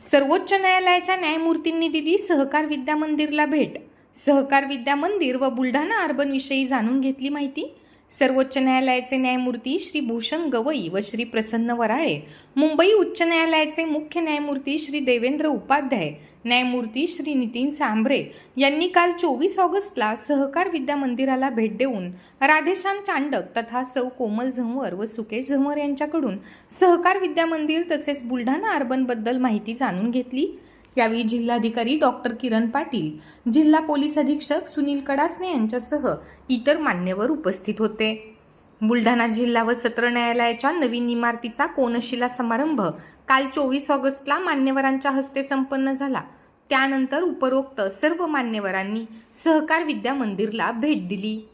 सर्वोच्च न्यायालयाच्या न्यायमूर्तींनी दिली सहकार विद्या मंदिरला भेट. सहकार विद्या मंदिर व बुलढाणा अर्बन विषयी जाणून घेतली माहिती. सर्वोच्च न्यायालयाचे न्यायमूर्ती श्री भूषण गवई व श्री प्रसन्न वराळे मुंबई उच्च न्यायालयाचे मुख्य न्यायमूर्ती श्री देवेंद्र उपाध्याय न्यायमूर्ती श्री नितीन सांभरे यांनी काल चोवीस ऑगस्टला सहकार विद्या मंदिराला भेट देऊन राधेश्याम चांडक तथा सौ कोमल झंवर व सुकेश झंवर यांच्याकडून सहकार विद्या मंदिर तसेच बुलढाणा अर्बनबद्दल माहिती जाणून घेतली. यावेळी जिल्हाधिकारी डॉक्टर किरण पाटील जिल्हा पोलीस अधीक्षक सुनील कडासने यांच्यासह इतर मान्यवर उपस्थित होते. बुलढाणा जिल्हा व सत्र न्यायालयाच्या नवीन इमारतीचा कोनशिला समारंभ काल चोवीस ऑगस्टला मान्यवरांच्या हस्ते संपन्न झाला. त्यानंतर उपरोक्त सर्व मान्यवरांनी सहकार विद्या मंदिरला भेट दिली.